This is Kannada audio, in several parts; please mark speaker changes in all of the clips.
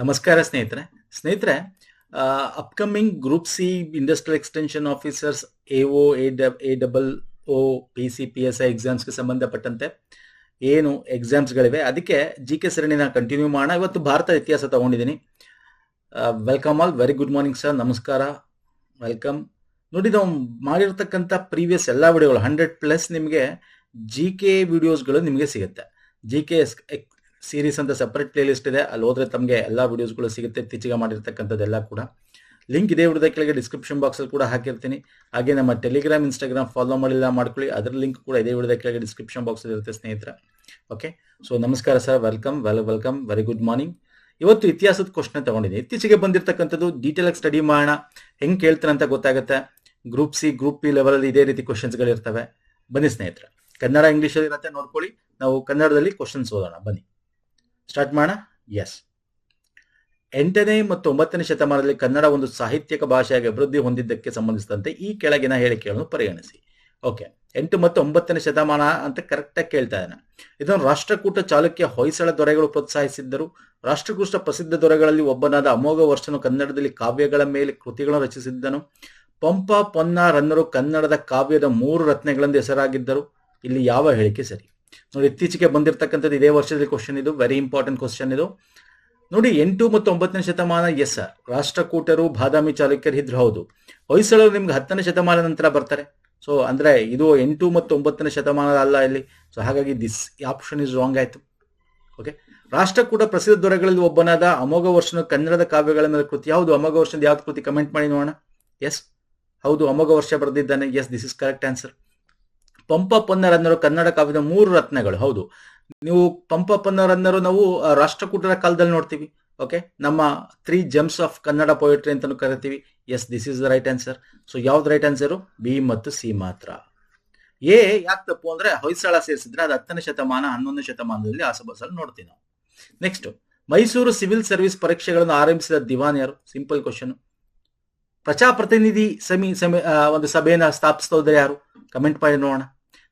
Speaker 1: ನಮಸ್ಕಾರ ಸ್ನೇಹಿತರೆ. ಸ್ನೇಹಿತರೆ upcoming group C industrial extension officers A O A double O P C P S I ಎಕ್ಸಾಮ್ಸ್ಗೆ ಸಂಬಂಧಪಟ್ಟಂತೆ ಏನು ಎಕ್ಸಾಮ್ಸ್ಗಳಿವೆ ಅದಕ್ಕೆ ಜಿ ಕೆ ಸರಣಿನ ಕಂಟಿನ್ಯೂ ಮಾಡೋಣ. ಇವತ್ತು ಭಾರತ ಇತಿಹಾಸ ತಗೊಂಡಿದ್ದೀನಿ. Welcome all very good morning sir ನಮಸ್ಕಾರ. ವೆಲ್ಕಮ್ ನೋಡಿ, ನಾವು ಮಾಡಿರ್ತಕ್ಕಂಥ ಪ್ರೀವಿಯಸ್ ಎಲ್ಲ ವಿಡಿಯೋಗಳು ಹಂಡ್ರೆಡ್ ಪ್ಲಸ್ ನಿಮಗೆ ಜಿ ಕೆ ವಿಡಿಯೋಸ್ಗಳು ನಿಮಗೆ ಸಿಗುತ್ತೆ. ಜಿ ಕೆ ಸೀರೀಸ್ ಅಂತ ಸಪ್ರೇಟ್ ಪ್ಲೇ ಲಿಸ್ಟ್ ಇದೆ. ಅಲ್ಲಿ ಹೋದ್ರೆ ತಮಗೆ ಎಲ್ಲ ವಿಡಿಯೋಸ್ಗಳು ಸಿಗುತ್ತೆ. ಇತ್ತೀಚೆಗೆ ಮಾಡಿರ್ತಕ್ಕಂಥದ್ದೆಲ್ಲ ಕೂಡ. ಲಿಂಕ್ ಇದೇ ವಿಡಿಯೋದ ಕೆಳಗೆ ಡಿಸ್ಕ್ರಿಪ್ಷನ್ ಬಾಕ್ಸಲ್ಲಿ ಕೂಡ ಹಾಕಿರ್ತೀನಿ. ಹಾಗೆ ನಮ್ಮ ಟೆಲಿಗ್ರಾಮ್ ಇನ್ಸ್ಟಾಗ್ರಾಮ್ ಫಾಲೋ ಮಾಡಿಲ್ಲ ಮಾಡ್ಕೊಳ್ಳಿ. ಅದರ ಲಿಂಕ್ ಕೂಡ ಇದೇ ವಿಡಿಯೋದ ಕೆಳಗೆ ಡಿಸ್ಕ್ರಿಪ್ಷನ್ ಬಾಕ್ಸಲ್ಲಿ ಇರುತ್ತೆ ಸ್ನೇಹಿತರೆ. ಓಕೆ ಸೊ ನಮಸ್ಕಾರ sir welcome well welcome very good morning ಇವತ್ತು ಇತಿಹಾಸದ ಕ್ವಶನ್ ತಗೊಂಡಿದ್ದೀನಿ. ಇತ್ತೀಚೆಗೆ ಬಂದಿರತಕ್ಕಂಥದ್ದು ಡೀಟೇಲ್ ಆಗಿ ಸ್ಟಡಿ ಮಾಡೋಣ. ಹೆಂಗೆ ಕೇಳ್ತಾರೆ ಅಂತ ಗೊತ್ತಾಗುತ್ತೆ. Group C group P level ಇದೇ ರೀತಿ ಕ್ವಶನ್ಸ್ಗಳು ಇರ್ತವೆ. ಬನ್ನಿ ಸ್ನೇಹಿತರೆ. ಕನ್ನಡ ಇಂಗ್ಲೀಷಲ್ಲಿ ಇರುತ್ತೆ. ನೋಡ್ಕೊಳ್ಳಿ. ನಾವು ಕನ್ನಡದಲ್ಲಿ ಕ್ವಶನ್ಸ್ ಓದೋಣ. ಬನ್ನಿ. ಸ್ಟಾರ್ಟ್ ಮಾಡೋಣ? ಎಸ್ ಎಂಟನೇ ಮತ್ತು ಒಂಬತ್ತನೇ ಶತಮಾನದಲ್ಲಿ ಕನ್ನಡ ಒಂದು ಸಾಹಿತ್ಯಕ ಭಾಷೆಯಾಗಿ ಅಭಿವೃದ್ಧಿ ಹೊಂದಿದ್ದಕ್ಕೆ ಸಂಬಂಧಿಸಿದಂತೆ ಈ ಕೆಳಗಿನ ಹೇಳಿಕೆಗಳನ್ನು ಪರಿಗಣಿಸಿ. ಓಕೆ ಎಂಟು ಮತ್ತು ಒಂಬತ್ತನೇ ಶತಮಾನ ಅಂತ ಕರೆಕ್ಟಾಗಿ ಕೇಳ್ತಾ ಇದ್ದಾನೆ ಇದನ್ನು ರಾಷ್ಟ್ರಕೂಟ ಚಾಲುಕ್ಯ ಹೊಯ್ಸಳ ದೊರೆಗಳು ಪ್ರೋತ್ಸಾಹಿಸಿದ್ದರು. ರಾಷ್ಟ್ರಕೂಟ ಪ್ರಸಿದ್ಧ ದೊರೆಗಳಲ್ಲಿ ಒಬ್ಬನಾದ ಅಮೋಘ ವರ್ಷನು ಕನ್ನಡದಲ್ಲಿ ಕಾವ್ಯಗಳ ಮೇಲೆ ಕೃತಿಗಳನ್ನು ರಚಿಸಿದ್ದನು. ಪಂಪ ಪೊನ್ನ ರನ್ನರು ಕನ್ನಡದ ಕಾವ್ಯದ ಮೂರು ರತ್ನಗಳೆಂದು ಹೆಸರಾಗಿದ್ದರು. ಇಲ್ಲಿ ಯಾವ ಹೇಳಿಕೆ ಸರಿ? ನೋಡಿ, ಇತ್ತೀಚೆಗೆ ಬಂದಿರತಕ್ಕಂಥದ್ದು ಇದೇ ವರ್ಷದಲ್ಲಿ ಕ್ವಶನ್ ಇದು ವೆರಿ ಇಂಪಾರ್ಟೆಂಟ್ ಕ್ವಶನ್ ಇದು. ನೋಡಿ, ಎಂಟು ಮತ್ತು ಒಂಬತ್ತನೇ ಶತಮಾನ ಎಸ್ ರಾಷ್ಟ್ರಕೂಟರು, ಬಾದಾಮಿ ಚಾಲುಕ್ಯರು ಇದ್ರು ಹೌದು. ಹೊಯ್ಸಳರು ನಿಮ್ಗೆ ಹತ್ತನೇ ಶತಮಾನ ನಂತರ ಬರ್ತಾರೆ. ಸೊ ಅಂದ್ರೆ ಇದು ಎಂಟು ಮತ್ತು ಒಂಬತ್ತನೇ ಶತಮಾನ ಅಲ್ಲ ಇಲ್ಲಿ. ಸೊ ಹಾಗಾಗಿ ದಿಸ್ ಆಪ್ಷನ್ ಇಸ್ ರಾಂಗ್ ಆಯ್ತು. ಓಕೆ ರಾಷ್ಟ್ರಕೂಟ ಪ್ರಸಿದ್ಧ ದೊರೆಗಳಲ್ಲಿ ಒಬ್ಬನಾದ ಅಮೋಘ ವರ್ಷನ ಕನ್ನಡದ ಕಾವ್ಯಗಳ ಮೇಲೆ ಕೃತಿ. ಯಾವುದು ಅಮೋಘ ವರ್ಷದ ಯಾವ್ದು ಕೃತಿ? ಕಮೆಂಟ್ ಮಾಡಿ ನೋಡೋಣ. ಎಸ್ ಹೌದು, ಅಮೋಘ ವರ್ಷ ಬರೆದಿದ್ದಾನೆ. Yes this is correct answer Pampa ಪೊನ್ನರನ್ನರು Kannada ಕಾವ್ಯದ ಮೂರು ರತ್ನಗಳು, ಹೌದು. ನೀವು ಪಂಪ ಪೊನ್ನರನ್ನರು ನಾವು ರಾಷ್ಟ್ರಕೂಟರ ಕಾಲದಲ್ಲಿ ನೋಡ್ತೀವಿ, ಓಕೆ? ನಮ್ಮ three gems of Kannada poetry ಅಂತಾನು ಕರಿತೀವಿ. Yes this is the right answer so ಯಾವ್ದು ರೈಟ್ ಆನ್ಸರು ಬಿ ಮತ್ತು ಸಿ ಮಾತ್ರ. ಎ ಯಾಕೆ ತಪ್ಪು ಅಂದ್ರೆ, ಹೊಯ್ಸಳ ಸೇರಿಸಿದ್ರೆ ಅದು ಹತ್ತನೇ ಶತಮಾನ, ಹನ್ನೊಂದನೇ ಶತಮಾನದಲ್ಲಿ ಆಸಬಸಲ್ಲಿ ನೋಡ್ತೀವಿ ನಾವು. ನೆಕ್ಸ್ಟ್ ಮೈಸೂರು ಸಿವಿಲ್ ಸರ್ವಿಸ್ ಪರೀಕ್ಷೆಗಳನ್ನು ಆರಂಭಿಸಿದ ದಿವಾನ್ ಯಾರು? ಸಿಂಪಲ್ ಕ್ವಶನ್ ಪ್ರಜಾಪ್ರತಿನಿಧಿ ಸಮಿ ಸಮಿ ಒಂದು ಸಭೆಯನ್ನು ಸ್ಥಾಪಿಸೋದ್ರೆ ಯಾರು? ಕಮೆಂಟ್ ಮಾಡಿ ನೋಡೋಣ.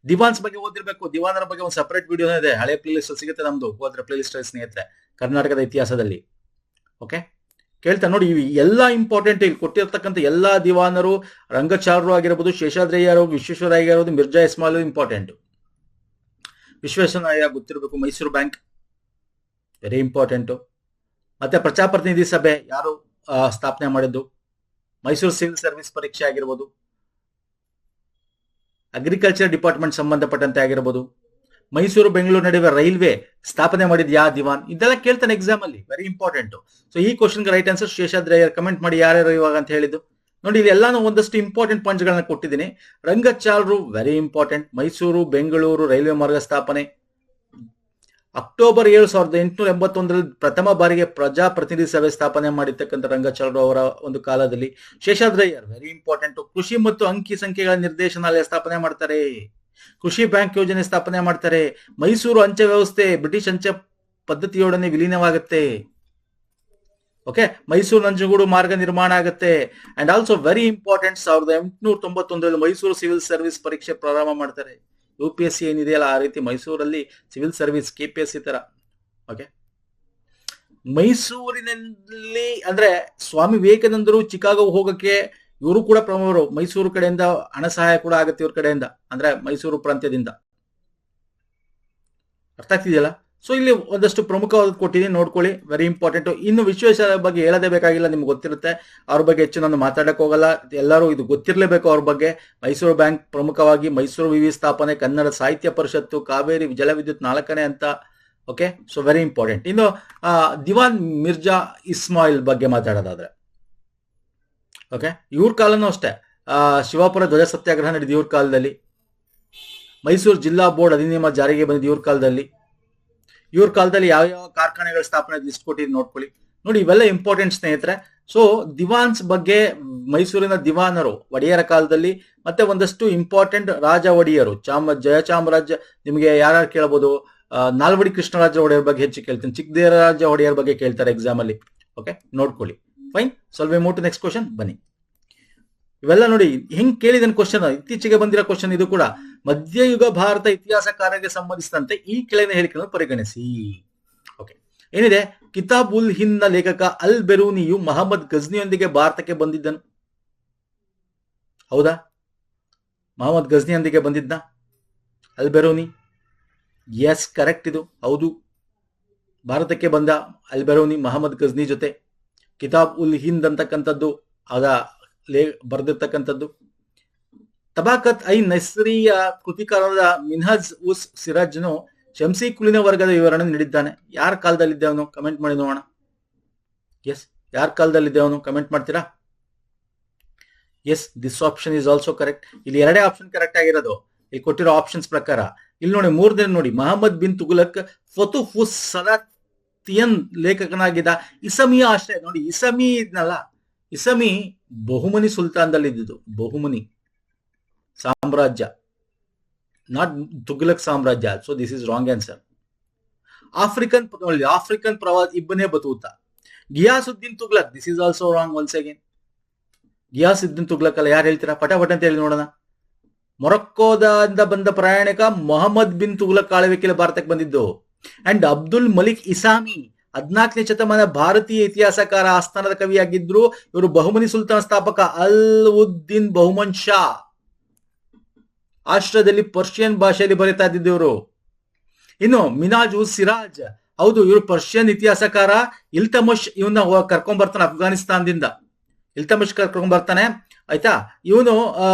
Speaker 1: ದಿವಾನ್ಸ್ ಬಗ್ಗೆ ಓದಿರ್ಬೇಕು. ದಿವಾನರ ಬಗ್ಗೆ ಒಂದು ಸಪರೇಟ್ ವಿಡಿಯೋನೇ ಇದೆ. ಹಳೆ ಪ್ಲೇ ಲಿಸ್ಟ್ ಸಿಗುತ್ತೆ ನಮ್ದು. ಹೋದ್ರೆ ಪ್ಲೇ ಲಿಸ್ಟ್ ಸ್ನೇಹಿತರೆ. ಕರ್ನಾಟಕದ ಇತಿಹಾಸದಲ್ಲಿ. ಓಕೆ ಕೇಳ್ತಾ ನೋಡಿ ಇವು ಎಲ್ಲ ಇಂಪಾರ್ಟೆಂಟ್ ಇಲ್ಲಿ ಕೊಟ್ಟಿರ್ತಕ್ಕಂಥ ಎಲ್ಲಾ ದಿವಾನರು, ರಂಗಚಾರರು ಆಗಿರ್ಬೋದು ಶೇಷಾದ್ರಯ್ಯರು ವಿಶ್ವೇಶ್ವರಯ್ಯ ಆಗಿರೋದು ಮಿರ್ಜಾ ಇಸ್ಮಾಲು ಇಂಪಾರ್ಟೆಂಟ್ ವಿಶ್ವೇಶ್ವರಯ್ಯ ಗೊತ್ತಿರಬೇಕು? ಮೈಸೂರು ಬ್ಯಾಂಕ್. ವೆರಿ ಇಂಪಾರ್ಟೆಂಟು ಮತ್ತೆ ಪ್ರಜಾಪ್ರತಿನಿಧಿ ಸಭೆ ಯಾರು ಸ್ಥಾಪನೆ ಮಾಡಿದ್ದು? ಮೈಸೂರು ಸಿವಿಲ್ ಸರ್ವಿಸ್ ಪರೀಕ್ಷೆ ಆಗಿರ್ಬೋದು. ಅಗ್ರಿಕಲ್ಚರ್ ಡಿಪಾರ್ಟ್ಮೆಂಟ್ ಸಂಬಂಧಪಟ್ಟಂತೆ ಆಗಿರ್ಬೋದು. ಮೈಸೂರು ಬೆಂಗಳೂರು ನಡುವೆ ರೈಲ್ವೆ ಸ್ಥಾಪನೆ ಮಾಡಿದ ಯಾ ದಿವಾನ್? ಇದೆಲ್ಲ ಕೇಳ್ತಾನೆ ಎಕ್ಸಾಮ್ ಅಲ್ಲಿ ವೆರಿ ಇಂಪಾರ್ಟೆಂಟ್ ಸೊ ಈ ಕ್ವಶನ್ಗೆ ರೈಟ್ ಆನ್ಸರ್ ಶೇಷಾದ್ರಯ್ಯರ್ ಕಮೆಂಟ್ ಮಾಡಿ ಯಾರ್ಯಾರು ಇವಾಗ ಅಂತ ಹೇಳಿದ್ದು. ನೋಡಿ ಇಲ್ಲಿ ಎಲ್ಲಾನು ಒಂದಷ್ಟು ಇಂಪಾರ್ಟೆಂಟ್ ಪಾಯಿಂಟ್ಸ್ ಗಳನ್ನ ಕೊಟ್ಟಿದ್ದೀನಿ. ರಂಗಚಾಲರು very important Mysuru, Bengaluru railway ಮಾರ್ಗ ಸ್ಥಾಪನೆ. ಅಕ್ಟೋಬರ್ ಏಳು ಸಾವಿರದ ಎಂಟುನೂರ ಎಂಬತ್ತೊಂದರಲ್ಲಿ ಪ್ರಥಮ ಬಾರಿಗೆ ಪ್ರಜಾಪ್ರತಿನಿಧಿ ಸಭೆ ಸ್ಥಾಪನೆ ಮಾಡಿರ್ತಕ್ಕಂಥ ರಂಗಚಾಲರು ಅವರ ಒಂದು ಕಾಲದಲ್ಲಿ ಶೇಷಾದ್ರಯ್ಯರ್ ವೆರಿ ಇಂಪಾರ್ಟೆಂಟ್ ಕೃಷಿ ಮತ್ತು ಅಂಕಿ ಸಂಖ್ಯೆಗಳ ನಿರ್ದೇಶನಾಲಯ ಸ್ಥಾಪನೆ ಮಾಡ್ತಾರೆ. ಕೃಷಿ ಬ್ಯಾಂಕ್ ಯೋಜನೆ ಸ್ಥಾಪನೆ ಮಾಡ್ತಾರೆ. ಮೈಸೂರು ಅಂಚೆ ವ್ಯವಸ್ಥೆ ಬ್ರಿಟಿಷ್ ಅಂಚೆ ಪದ್ಧತಿಯೊಡನೆ ವಿಲೀನವಾಗುತ್ತೆ. ಓಕೆ ಮೈಸೂರು ನಂಜುಗೂಡು ಮಾರ್ಗ ನಿರ್ಮಾಣ ಆಗುತ್ತೆ. ಅಂಡ್ ಆಲ್ಸೋ ವೆರಿ ಇಂಪಾರ್ಟೆಂಟ್ ಸಾವಿರದ ಎಂಟುನೂರ ತೊಂಬತ್ತೊಂದರಲ್ಲಿ ಮೈಸೂರು ಸಿವಿಲ್ ಸರ್ವಿಸ್ ಪರೀಕ್ಷೆ ಪ್ರಾರಂಭ ಮಾಡ್ತಾರೆ. ಯು ಪಿ ಎಸ್ ಸಿ ಏನಿದೆಯಲ್ಲ ಆ ರೀತಿ ಮೈಸೂರಲ್ಲಿ civil service, K P S C ತರ. ಓಕೆ ಮೈಸೂರಿನಲ್ಲಿ ಅಂದ್ರೆ ಸ್ವಾಮಿ ವಿವೇಕಾನಂದರು ಚಿಕಾಗೋ ಹೋಗಕ್ಕೆ ಇವರು ಕೂಡ ಪ್ರಮುಖರು. ಮೈಸೂರು ಕಡೆಯಿಂದ ಹಣ ಸಹಾಯ ಕೂಡ ಆಗುತ್ತೆ ಇವ್ರ ಕಡೆಯಿಂದ. ಅಂದ್ರೆ ಮೈಸೂರು ಪ್ರಾಂತ್ಯದಿಂದ. ಅರ್ಥ ಆಗ್ತಿದೆಯಲ್ಲ? ಸೊ ಇಲ್ಲಿ ಒಂದಷ್ಟು ಪ್ರಮುಖವಾದ ಕೊಟ್ಟಿದ್ದೀನಿ. ನೋಡ್ಕೊಳ್ಳಿ. ವೆರಿ ಇಂಪಾರ್ಟೆಂಟ್ ಇನ್ನು ವಿಶ್ವೇಶ್ವರ ಬಗ್ಗೆ ಹೇಳದೇ ಬೇಕಾಗಿಲ್ಲ. ನಿಮ್ಗೆ ಗೊತ್ತಿರುತ್ತೆ. ಅವ್ರ ಬಗ್ಗೆ ಹೆಚ್ಚು ನಾನು ಮಾತಾಡಕ್ ಹೋಗಲ್ಲ. ಎಲ್ಲರೂ ಇದು ಗೊತ್ತಿರಲೇಬೇಕು ಅವ್ರ ಬಗ್ಗೆ. ಮೈಸೂರು ಬ್ಯಾಂಕ್ ಪ್ರಮುಖವಾಗಿ ಮೈಸೂರು ವಿವಿ ಸ್ಥಾಪನೆ, ಕನ್ನಡ ಸಾಹಿತ್ಯ ಪರಿಷತ್ತು, ಕಾವೇರಿ ಜಲವಿದ್ಯುತ್ ನಾಲ್ಕನೇ ಅಂತ ಓಕೆ ಸೊ ವೆರಿ ಇಂಪಾರ್ಟೆಂಟ್ ಇನ್ನು ದಿವಾನ್ ಮಿರ್ಜಾ ಇಸ್ಮಾಯಿಲ್ ಬಗ್ಗೆ ಮಾತಾಡೋದಾದ್ರೆ. ಓಕೆ ಇವ್ರ ಕಾಲನೂ ಅಷ್ಟೇ. ಶಿವಾಪುರ ಧ್ವಜ ಸತ್ಯಾಗ್ರಹ ನಡೆದ ಇವ್ರ ಕಾಲದಲ್ಲಿ. ಮೈಸೂರು ಜಿಲ್ಲಾ ಬೋರ್ಡ್ ಅಧಿನಿಯಮ ಜಾರಿಗೆ ಬಂದಿದ್ದ ಇವ್ರ ಕಾಲದಲ್ಲಿ. ಇವ್ರ ಕಾಲದಲ್ಲಿ ಯಾವ ಯಾವ ಕಾರ್ಖಾನೆಗಳ ಸ್ಥಾಪನೆ ಲಿಸ್ಟ್ ಕೊಟ್ಟಿದ್ದು ನೋಡ್ಕೊಳ್ಳಿ. ನೋಡಿ, ಇವೆಲ್ಲ ಇಂಪಾರ್ಟೆಂಟ್ ಸ್ನೇಹಿತರೆ. ಸೊ ದಿವಾನ್ಸ್ ಬಗ್ಗೆ ಮೈಸೂರಿನ ದಿವಾನರು ಒಡೆಯರ ಕಾಲದಲ್ಲಿ ಮತ್ತೆ ಒಂದಷ್ಟು ಇಂಪಾರ್ಟೆಂಟ್ ರಾಜ ಒಡೆಯರು, ಚಾಮ ಜಯಚಾಮರಾಜ ನಿಮಗೆ ಯಾರ್ಯಾರು ಕೇಳಬಹುದು ನಾಲ್ವಡಿ ಕೃಷ್ಣರಾಜ ಒಡೆಯರ್ ಬಗ್ಗೆ ಹೆಚ್ಚು ಕೇಳ್ತೀನಿ. ಚಿಕ್ಕದೇವರಾಜ ಒಡೆಯರ್ ಬಗ್ಗೆ ಕೇಳ್ತಾರೆ ಎಕ್ಸಾಮ್ ಅಲ್ಲಿ. ಓಕೆ ನೋಡ್ಕೊಳ್ಳಿ. ಫೈನ್ ಸ್ವಲ್ಪ ಮೂಟು ನೆಕ್ಸ್ಟ್ ಕ್ವಶನ್ ಬನ್ನಿ. ಇವೆಲ್ಲ ನೋಡಿ, ಹೆಂಗ್ ಕೇಳಿದನ್ ಕ್ವಶನ್ ಇತ್ತೀಚೆಗೆ ಬಂದಿರೋ ಕ್ವಶನ್ ಇದು ಕೂಡ. ಮಧ್ಯಯುಗ ಭಾರತ ಇತಿಹಾಸಕಾರರಿಗೆ ಸಂಬಂಧಿಸಿದಂತೆ ಈ ಕೆಳಗಿನ ಹೇಳಿಕೆಗಳನ್ನು ಪರಿಗಣಿಸಿ. ಓಕೆ ಏನಿದೆ? ಕಿತಾಬ್ ಉಲ್ ಹಿಂದ್ನ ಲೇಖಕ ಅಲ್ ಬೆರೂನಿಯು ಮಹಮ್ಮದ್ ಗಜ್ನಿಯೊಂದಿಗೆ ಭಾರತಕ್ಕೆ ಬಂದಿದ್ದನು. ಹೌದಾ? ಮಹಮ್ಮದ್ ಗಜ್ನಿಯೊಂದಿಗೆ ಬಂದಿದ್ದ? ಅಲ್ ಬೆರೂನಿ? ಎಸ್ ಕರೆಕ್ಟ್ ಇದು. ಹೌದು. ಭಾರತಕ್ಕೆ ಬಂದ ಅಲ್ ಬೆರೂನಿ ಮಹಮ್ಮದ್ ಗಜ್ನಿ ಜೊತೆ. ಕಿತಾಬ್ ಉಲ್ ಹಿಂದ್ ಅಂತಕ್ಕಂಥದ್ದು, ಅದ ಲೇ, ಬರೆದಿರ್ತಕ್ಕಂಥದ್ದು. ತಬಾಕತ್ ಐ ನಸ್ರಿಯ ಕೃತಿಕಾರರಾದ ಮಿನ್ಹಜ್ ಉಸ್ ಸಿರಾಜ್ನು ಶಂಸಿ ಕುಲಿನ ವರ್ಗದ ವಿವರಣೆ ನೀಡಿದ್ದಾನೆ. ಯಾರ ಕಾಲದಲ್ಲಿದ್ದೆ ಅವನು? ಕಮೆಂಟ್ ಮಾಡಿ ನೋಡೋಣ. ಎಸ್ ಯಾರ ಕಾಲದಲ್ಲಿದ್ದೆ ಅವನು? ಕಮೆಂಟ್ ಮಾಡ್ತೀರಾ? Yes this option is also correct ಇಲ್ಲಿ ಎರಡೇ ಆಪ್ಷನ್ ಕರೆಕ್ಟ್ ಆಗಿರೋದು. ಇಲ್ಲಿ ಕೊಟ್ಟಿರೋ ಆಪ್ಷನ್ಸ್ ಪ್ರಕಾರ. ಇಲ್ಲಿ ನೋಡಿ ಮೂರನೇ ನೋಡಿ. ಮಹಮ್ಮದ್ ಬಿನ್ ತುಗುಲಕ್ ಫತು ಫುಸ್ ಸದಾತಿಯನ್ ಲೇಖಕನಾಗಿದ್ದ ಇಸಮಿಯ ಆಶ್ರಯ. ನೋಡಿ, ಇಸಮಿ ಇದ್ನಲ್ಲ. ಇಸಮಿ ಬಹುಮನಿ ಸುಲ್ತಾನ್ದಲ್ಲಿ ಇದ್ದಿದ್ದು ಬಹುಮನಿ. ನಾಟ್ ತುಗ್ಲಕ್ ಸಾಮ್ರಾಜ್ಯ so this is wrong answer African ನೋಡಿ African ಪ್ರವಾಸ್, Ibn Battuta Ghiyasuddin Tughlaq this is also wrong once again Ghiyasuddin Tughlaq ಅಲ್ಲ, ಯಾರು ಹೇಳ್ತೀರಾ? ಪಟ ಪಟ ಅಂತ ಹೇಳಿ ನೋಡೋಣ. ಮೊರಕ್ಕೋದಿಂದ ಬಂದ ಪ್ರಯಾಣಿಕ ಮೊಹಮ್ಮದ್ ಬಿನ್ ತುಗ್ಲಕ್ ಆಳ್ವಿಕೆಯಲ್ಲಿ ಭಾರತಕ್ಕೆ ಬಂದಿದ್ದು. ಅಂಡ್ ಅಬ್ದುಲ್ ಮಲಿಕ್ ಇಸಾಮಿ, ಹದ್ನಾಲ್ಕನೇ ಶತಮಾನ ಭಾರತೀಯ ಇತಿಹಾಸಕಾರ ಆಸ್ಥಾನದ ಕವಿಯಾಗಿದ್ರು. ಇವರು ಬಹುಮನಿ ಸುಲ್ತಾನ್ ಸ್ಥಾಪಕ ಅಲ್ ಉದ್ದೀನ್ ಬಹುಮನ್ ಶಾ. ಆಶ್ರಯದಲ್ಲಿ ಪರ್ಷಿಯನ್ ಭಾಷೆಯಲ್ಲಿ ಬರೀತಾ ಇದ್ದಿದ್ದವರು ಇನ್ನು ಮಿನಾಜ್ ಸಿರಾಜ್, ಹೌದು, ಇವರು ಪರ್ಷಿಯನ್ ಇತಿಹಾಸಕಾರ. ಇಲ್ತಮಶ್ ಇವನ್ನ ಕರ್ಕೊಂಡ್ ಬರ್ತಾನೆ ಅಫ್ಘಾನಿಸ್ತಾನದಿಂದ. ಇಲ್ತಮಶ್ ಕರ್ಕೊಂಡ್ ಬರ್ತಾನೆ. ಆಯ್ತಾ? ಇವನು, ಆ,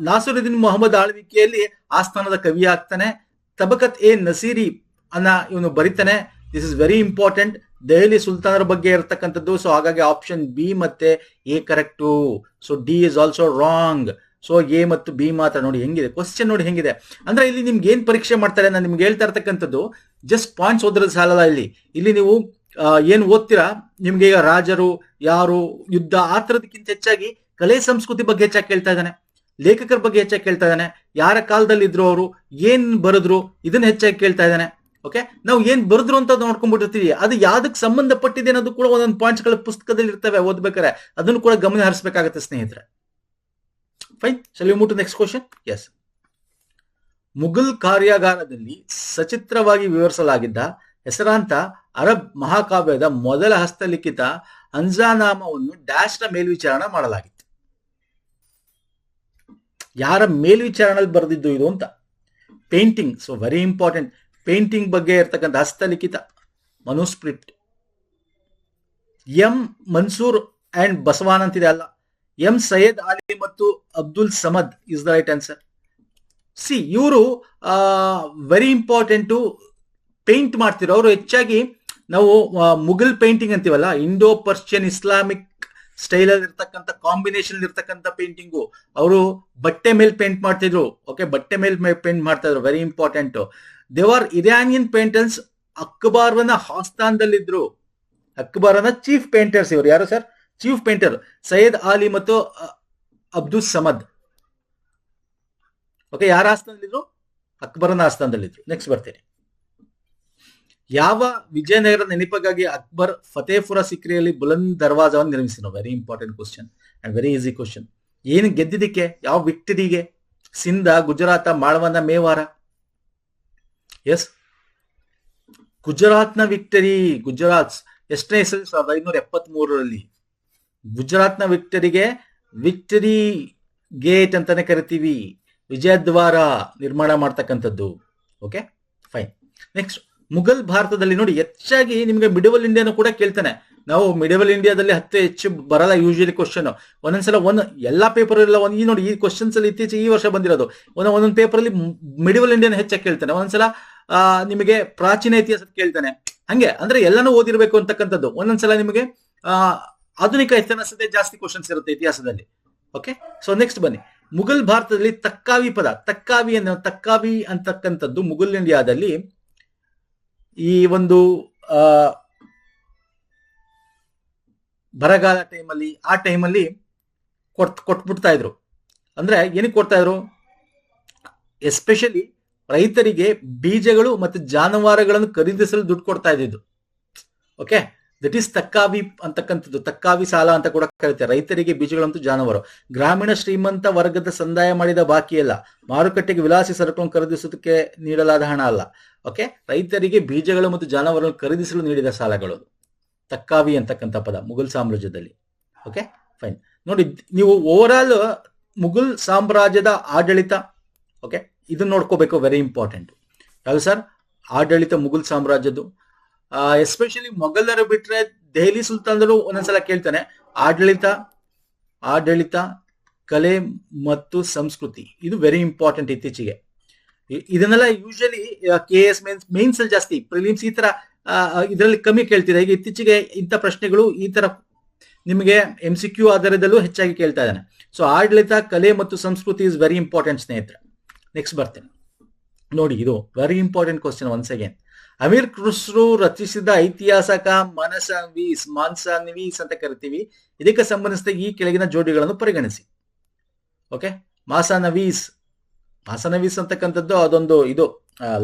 Speaker 1: ನಾಸುರುದ್ದೀನ್ ಮೊಹಮ್ಮದ್ ಆಳ್ವಿಕೆಯಲ್ಲಿ ಆಸ್ಥಾನದ ಕವಿ ಆಗ್ತಾನೆ. ತಬಕತ್ ಎ ನಸೀರಿ ಅನ್ನ ಇವನು ಬರಿತಾನೆ. This is very important Delhi ಸುಲ್ತಾನರ ಬಗ್ಗೆ ಇರತಕ್ಕಂಥದ್ದು. ಸೊ ಹಾಗಾಗಿ ಆಪ್ಷನ್ ಬಿ ಮತ್ತೆ A correct so D is also wrong so A ಮತ್ತು ಬಿ ಮಾತ್ರ ನೋಡಿ ಹೆಂಗಿದೆ. ಕ್ವಶನ್ ನೋಡಿ ಹೆಂಗಿದೆ. ಅಂದ್ರೆ ಇಲ್ಲಿ ನಿಮ್ಗೆ ಏನ್ ಪರೀಕ್ಷೆ ಮಾಡ್ತಾರೆ ನಾನು ನಿಮ್ಗೆ ಹೇಳ್ತಾ ಇರ್ತಕ್ಕಂಥದ್ದು ಜಸ್ಟ್ ಪಾಯಿಂಟ್ಸ್ ಓದ್ರದ ಸಾಲಲ್ಲ ಇಲ್ಲಿ. ಇಲ್ಲಿ ನೀವು ಏನ್ ಓದ್ತೀರಾ? ನಿಮ್ಗೆ ಈಗ ರಾಜರು, ಯಾರು, ಯುದ್ಧ, ಆ ಥರದಕ್ಕಿಂತ ಹೆಚ್ಚಾಗಿ ಕಲೆ, ಸಂಸ್ಕೃತಿ ಬಗ್ಗೆ ಹೆಚ್ಚಾಗಿ ಕೇಳ್ತಾ ಇದ್ದಾನೆ. ಲೇಖಕರ ಬಗ್ಗೆ ಹೆಚ್ಚಾಗಿ ಕೇಳ್ತಾ ಇದ್ದಾನೆ. ಯಾರ ಕಾಲದಲ್ಲಿ ಇದ್ರು ಅವರು ಏನ್ ಬರೆದ್ರು ಇದನ್ನ ಹೆಚ್ಚಾಗಿ ಕೇಳ್ತಾ ಇದ್ದಾನೆ. ಓಕೆ ನಾವು ಏನ್ ಬರೆದ್ರು ಅಂತ ನೋಡ್ಕೊಂಡ್ಬಿಟ್ಟಿರ್ತೀವಿ. ಅದು ಯಾವ್ದಕ್ಕೆ ಸಂಬಂಧಪಟ್ಟಿದೆ ಅನ್ನೋದು ಕೂಡ ಒಂದೊಂದು ಪಾಯಿಂಟ್ಸ್ಗಳ ಪುಸ್ತಕದಲ್ಲಿ ಇರ್ತವೆ ಓದ್ಬೇಕಾರೆ ಅದನ್ನು ಕೂಡ ಗಮನ ಹರಿಸಬೇಕಾಗತ್ತೆ ಸ್ನೇಹಿತರೆ. Fine shall you move to next question yes Mughal ಕಾರ್ಯಾಗಾರದಲ್ಲಿ ಸಚಿತ್ರವಾಗಿ ವಿವರಿಸಲಾಗಿದ್ದ ಹೆಸರಾಂತ ಅರಬ್ ಮಹಾಕಾವ್ಯದ ಮೊದಲ ಹಸ್ತಲಿಖಿತ ಅಂಜಾನಾಮವನ್ನು ಡ್ಯಾಶ್ನ ಮೇಲ್ವಿಚಾರಣೆ ಮಾಡಲಾಗಿತ್ತು. ಯಾರ ಮೇಲ್ವಿಚಾರಣೆಯಲ್ಲಿ ಬರೆದಿದ್ದು ಇದು ಅಂತ? Painting. So very important painting ಬಗ್ಗೆ ಇರ್ತಕ್ಕಂಥ ಹಸ್ತಲಿಖಿತ manuscript. M Mansur and Basawan ಅಂತಿದೆ ಅಲ್ಲ? ಎಂ ಸೈಯದ್ ಅಲಿ ಮತ್ತು Abdul Samad is the right answer C ಇವರು ವೆರಿ ಇಂಪಾರ್ಟೆಂಟು ಪೇಂಟ್ ಮಾಡ್ತಿರೋ, ಅವರು ಹೆಚ್ಚಾಗಿ ನಾವು ಮುಗಲ್ ಪೇಂಟಿಂಗ್ ಅಂತೀವಲ್ಲ ಇಂಡೋ ಪರ್ಷಿಯನ್ ಇಸ್ಲಾಮಿಕ್ ಸ್ಟೈಲ್ ಅಲ್ಲಿ ಇರ್ತಕ್ಕಂಥ ಕಾಂಬಿನೇಷನ್ ಇರ್ತಕ್ಕಂಥ ಪೇಂಟಿಂಗು ಅವರು ಬಟ್ಟೆ ಮೇಲೆ ಪೇಂಟ್ ಮಾಡ್ತಿದ್ರು. ಓಕೆ ಬಟ್ಟೆ ಮೇಲೆ ಪೇಂಟ್ ಮಾಡ್ತಾ ಇದ್ರು very important they were Iranian painters ಅಕ್ಬಾರ್ವನ ಆಸ್ಥಾನದಲ್ಲಿದ್ರು ಅಕ್ಬಾರನ ಚೀಫ್ ಪೇಂಟರ್ಸ್ ಇವರು, ಯಾರು sir chief painter Syed Ali ಮತ್ತು ಅಬ್ದುಲ್ ಸಮದ್. ಓಕೆ ಯಾರ ಆಸ್ಥಾನದಲ್ಲಿದ್ರು? ಅಕ್ಬರನ ಆಸ್ಥಾನದಲ್ಲಿದ್ರು. ನೆಕ್ಸ್ಟ್ ಬರ್ತೇನೆ. ಯಾವ ವಿಜಯನಗರ ನೆನಪಿಗಾಗಿ ಅಕ್ಬರ್ ಫತೇಪುರ ಸಿಕ್ರಿಯಲ್ಲಿ ಬುಲಂದ್ ದರ್ವಾಜವನ್ನು ನಿರ್ಮಿಸಿದ್ರು? Very important question and very easy question ಏನು ಗೆದ್ದಿದ್ದಕ್ಕೆ? ಯಾವ ವಿಕ್ಟರಿಗೆ ಸಿಂಧ, ಗುಜರಾತ ಮಾಳವನ ಮೇವಾರ? ಎಸ್ ಗುಜರಾತ್ನ ವಿಕ್ಟರಿ ಗುಜರಾತ್, ಎಷ್ಟನೇ ಹೆಸರು ಸಾವಿರದ ಐನೂರ ಎಪ್ಪತ್ತ್ ಮೂರರಲ್ಲಿ ಗುಜರಾತ್ನ ವಿಕ್ಟರಿಗೆ ವಿಕ್ಟರಿ ಗೇಟ್ ಅಂತಾನೆ ಕರಿತೀವಿ. ವಿಜಯದ್ವಾರ ನಿರ್ಮಾಣ ಮಾಡ್ತಕ್ಕಂಥದ್ದು. ಓಕೆ ಫೈನ್ ನೆಕ್ಸ್ಟ್ ಮುಘಲ್ ಭಾರತದಲ್ಲಿ ನೋಡಿ, ಹೆಚ್ಚಾಗಿ ನಿಮಗೆ ಮಿಡವಲ್ ಇಂಡಿಯಾನು ಕೂಡ ಕೇಳ್ತಾನೆ. ನಾವು ಮಿಡವಲ್ ಇಂಡಿಯಾದಲ್ಲಿ ಹತ್ತು ಹೆಚ್ಚು ಬರಲ್ಲ ಯೂಶಲಿ ಕ್ವಶನ್ ಒಂದೊಂದ್ಸಲ ಒಂದು, ಎಲ್ಲಾ ಪೇಪರ್ ಎಲ್ಲ ಒಂದು, ಈ ನೋಡಿ, ಈ ಕ್ವಶನ್ಸ್ ಅಲ್ಲಿ ಇತ್ತೀಚೆಗೆ ಈ ವರ್ಷ ಬಂದಿರೋದು. ಒಂದ್, ಒಂದೊಂದು ಪೇಪರ್ ಅಲ್ಲಿ ಮಿಡವಲ್ ಇಂಡಿಯಾನ ಹೆಚ್ಚಾಗಿ ಕೇಳ್ತಾನೆ. ಒಂದೊಂದ್ಸಲ ನಿಮಗೆ ಪ್ರಾಚೀನ ಇತಿಹಾಸ ಕೇಳ್ತಾನೆ. ಹಂಗೆ, ಅಂದ್ರೆ ಎಲ್ಲಾನು ಓದಿರ್ಬೇಕು ಅಂತಕ್ಕಂಥದ್ದು. ಒಂದೊಂದ್ಸಲ ನಿಮಗೆ ಆಧುನಿಕ ಇತಿಹಾಸದೇ ಜಾಸ್ತಿ ಕ್ವಶನ್ಸ್ ಇರುತ್ತೆ ಇತಿಹಾಸದಲ್ಲಿ. ಓಕೆ ಸೊ ನೆಕ್ಸ್ಟ್ ಬನ್ನಿ. ಮುಗಲ್ ಭಾರತದಲ್ಲಿ ತಕ್ಕಾವಿ ಪದ, ತಕ್ಕಾವಿ ಅನ್ನೋ, ತಕ್ಕಾವಿ ಅಂತಕ್ಕಂಥದ್ದು ಮುಗಲ್ ಇಂಡಿಯಾದಲ್ಲಿ ಈ ಒಂದು ಬರಗಾಲ ಟೈಮಲ್ಲಿ ಆ ಟೈಮಲ್ಲಿ ಕೊಟ್, ಕೊಟ್ಬಿಡ್ತಾ ಇದ್ರು. ಅಂದ್ರೆ ಏನಕ್ಕೆ ಕೊಡ್ತಾ ಇದ್ರು? ಎಸ್ಪೆಷಲಿ ರೈತರಿಗೆ ಬೀಜಗಳು ಮತ್ತು ಜಾನುವಾರುಗಳನ್ನು ಖರೀದಿಸಲು ದುಡ್ಡು ಕೊಡ್ತಾ ಇದ್ದಿದ್ದು. ಓಕೆ ದಟ್ ಈಸ್ ತಕ್ಕಾವಿ ಅಂತಕ್ಕಂಥದ್ದು ತಕ್ಕಾವಿ ಸಾಲ ಅಂತ ಕೂಡ ಕರೀತಾರೆ. ರೈತರಿಗೆ ಬೀಜಗಳಂತೂ ಜಾನುವಾರು. ಗ್ರಾಮೀಣ ಶ್ರೀಮಂತ ವರ್ಗದ ಸಂದಾಯ ಮಾಡಿದ ಬಾಕಿ ಅಲ್ಲ. ಮಾರುಕಟ್ಟೆಗೆ ವಿಲಾಸಿ ಸರಕುಗಳನ್ನು ಖರೀದಿಸೋದಕ್ಕೆ ನೀಡಲಾದ ಹಣ ಅಲ್ಲ. ಓಕೆ ರೈತರಿಗೆ ಬೀಜಗಳು ಮತ್ತು ಜಾನುವಾರುಗಳನ್ನು ಖರೀದಿಸಲು ನೀಡಿದ ಸಾಲಗಳು. ತಕ್ಕಾವಿ ಅಂತಕ್ಕಂಥ ಪದ ಮುಗಲ್ ಸಾಮ್ರಾಜ್ಯದಲ್ಲಿ. ಓಕೆ ಫೈನ್ ನೋಡಿ, ನೀವು ಓವರ್ ಆಲ್ ಮುಘಲ್ ಸಾಮ್ರಾಜ್ಯದ ಆಡಳಿತ ಓಕೆ ಇದನ್ನ ನೋಡ್ಕೋಬೇಕು ವೆರಿ ಇಂಪಾರ್ಟೆಂಟ್ ಯಾವುದು ಸರ್ ಆಡಳಿತ ಮುಗಲ್ ಸಾಮ್ರಾಜ್ಯದ್ದು. ಎಸ್ಪೆಷಲಿ ಮೊಘಲರು ಬಿಟ್ರೆ ದೆಹಲಿ ಸುಲ್ತಾನರು ಒಂದೊಂದ್ಸಲ ಕೇಳ್ತಾನೆ ಆಡಳಿತ ಆಡಳಿತ, ಕಲೆ ಮತ್ತು ಸಂಸ್ಕೃತಿ, ಇದು ವೆರಿ ಇಂಪಾರ್ಟೆಂಟ್ ಇತ್ತೀಚೆಗೆ. ಇದನ್ನೆಲ್ಲ usually K S mains mains ಅಲ್ಲಿ ಜಾಸ್ತಿ ಪ್ರಿಲಿಮ್ಸ್ ಈ ತರ ಇದರಲ್ಲಿ ಕಮ್ಮಿ ಕೇಳ್ತಿದೆ ಈಗ ಇತ್ತೀಚೆಗೆ ಇಂಥ ಪ್ರಶ್ನೆಗಳು ಈ ತರ ನಿಮಗೆ ಎಂ ಸಿ ಕ್ಯೂ ಆಧಾರದಲ್ಲೂ ಹೆಚ್ಚಾಗಿ ಕೇಳ್ತಾ ಇದ್ದಾನೆ. ಸೊ ಆಡಳಿತ, ಕಲೆ ಮತ್ತು ಸಂಸ್ಕೃತಿ ಇಸ್ ವೆರಿ ಇಂಪಾರ್ಟೆಂಟ್ ಸ್ನೇಹಿತರೆ. ನೆಕ್ಸ್ಟ್ ಬರ್ತೇನೆ. ನೋಡಿ, ಇದು very important question once again Amir Khusrau ರಚಿಸಿದ ಐತಿಹಾಸಿಕ ಮನಸನ್ವೀಸ್ ಮಾನ್ಸನ್ವೀಸ್ ಅಂತ ಕರಿತೀವಿ. ಇದಕ್ಕೆ ಸಂಬಂಧಿಸಿದ ಈ ಕೆಳಗಿನ ಜೋಡಿಗಳನ್ನು ಪರಿಗಣಿಸಿ. ಓಕೆ ಮಾಸನವೀಸ್ ಮಾಸನವೀಸ್ ಅಂತಕ್ಕಂಥದ್ದು ಅದೊಂದು ಇದು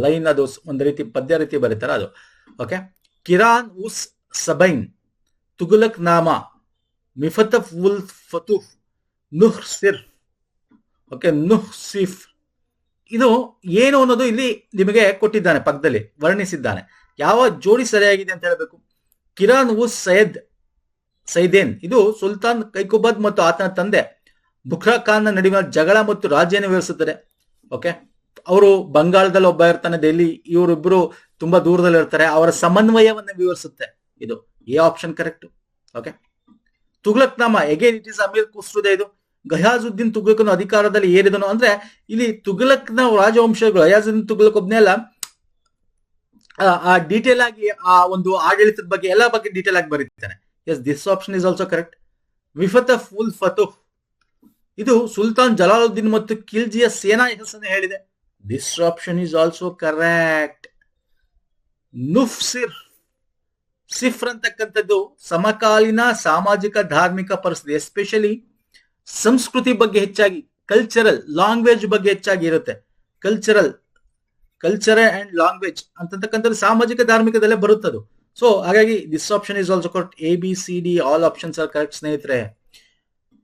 Speaker 1: ಲೈನ್ ಅದು ಒಂದು ರೀತಿ ಪದ್ಯ ರೀತಿ ಬರೀತಾರ ಅದು. ಓಕೆ ಕಿರಾನ್ ಉಸ್ ಸಬೈನ್, ತುಗುಲಕ್ ನಾಮ ಮಿಫತ್ ಉಲ್ ಫತುಫ್, ನುಹ್ ಸಿರ್. ಓಕೆ ನುಹ್ ಸಿಫ್. ಇದು ಏನು ಅನ್ನೋದು ಇಲ್ಲಿ ನಿಮಗೆ ಕೊಟ್ಟಿದ್ದಾನೆ, ಪಕ್ಕದಲ್ಲಿ ವರ್ಣಿಸಿದ್ದಾನೆ. ಯಾವ ಜೋಡಿ ಸರಿಯಾಗಿದೆ ಅಂತ ಹೇಳಬೇಕು. ಕಿರಾನ್ ಉಸ್ ಸೈಯದ್, ಸೈದೇನ್. ಇದು ಸುಲ್ತಾನ್ ಕೈಕುಬದ್ ಮತ್ತು ಆತನ ತಂದೆ ಬುಖ್ರಾ ಖಾನ್ ನಡುವಿನ ಜಗಳ ಮತ್ತು ರಾಜ್ಯನ ವಿವರಿಸುತ್ತದೆ ಓಕೆ? ಅವರು ಬಂಗಾಳದಲ್ಲಿ ಒಬ್ಬ ಇರ್ತಾನೆ ಡೆಲ್ಲಿ ಇವರಿಬ್ಬರು ತುಂಬಾ ದೂರದಲ್ಲಿ ಇರ್ತಾರೆ. ಅವರ ಸಮನ್ವಯವನ್ನು ವಿವರಿಸುತ್ತೆ ಇದು. A option correct. Okay? Tughlaq Nama again it is Amir ಕುಸ್ರುದೆ ಇದು. ಗಯಾಜುದ್ದೀನ್ ತುಗ್ಲಕ್ನ ಅಧಿಕಾರದಲ್ಲಿ ಏರಿದನು ಅಂದ್ರೆ ಇಲ್ಲಿ ತುಗ್ಲಕ್ನ ರಾಜವಂಶಗಳು, ಗಯಾಜುದ್ದೀನ್ ತುಗ್ಲಕ್ ಒಬ್ನೇ ಅಲ್ಲ, ಆ- ಡೀಟೇಲ್ ಆಗಿ ಆ ಒಂದು ಆಡಳಿತದ ಬಗ್ಗೆ, ಎಲ್ಲ ಬಗ್ಗೆ ಡೀಟೇಲ್ ಆಗಿ ಬರೀತಾನೆ yes this option is also correct ವಿಫತ ಫುಲ್ ಫತುಹ್. ಇದು ಸುಲ್ತಾನ್ ಜಲಾಲುದ್ದೀನ್ ಮತ್ತು ಖಿಲ್ಜಿಯ ಸೇನಾ ಯಶಸ್ಸನ್ನು ಹೇಳಿದೆ. This option is also correct ನುಫ್ಸಿರ್ ಸಿಫ್ರ್ ಅಂತಕ್ಕಂಥದ್ದು ಸಮಕಾಲೀನ ಸಾಮಾಜಿಕ ಧಾರ್ಮಿಕ ಪರಿಸ್ಥಿತಿ ಎಸ್ಪೆಷಲಿ ಸಂಸ್ಕೃತಿ ಬಗ್ಗೆ ಹೆಚ್ಚಾಗಿ ಕಲ್ಚರಲ್ ಲಾಂಗ್ವೇಜ್ ಬಗ್ಗೆ ಹೆಚ್ಚಾಗಿ ಇರುತ್ತೆ. ಕಲ್ಚರಲ್ ಕಲ್ಚರ್ ಅಂಡ್ ಲಾಂಗ್ವೇಜ್ ಅಂತಕ್ಕಂಥದ್ದು ಸಾಮಾಜಿಕ ಧಾರ್ಮಿಕದಲ್ಲೇ ಬರುತ್ತದು. ಸೊ ಹಾಗಾಗಿ this option is also correct A B C D all options are correct ಸ್ನೇಹಿತರೆ.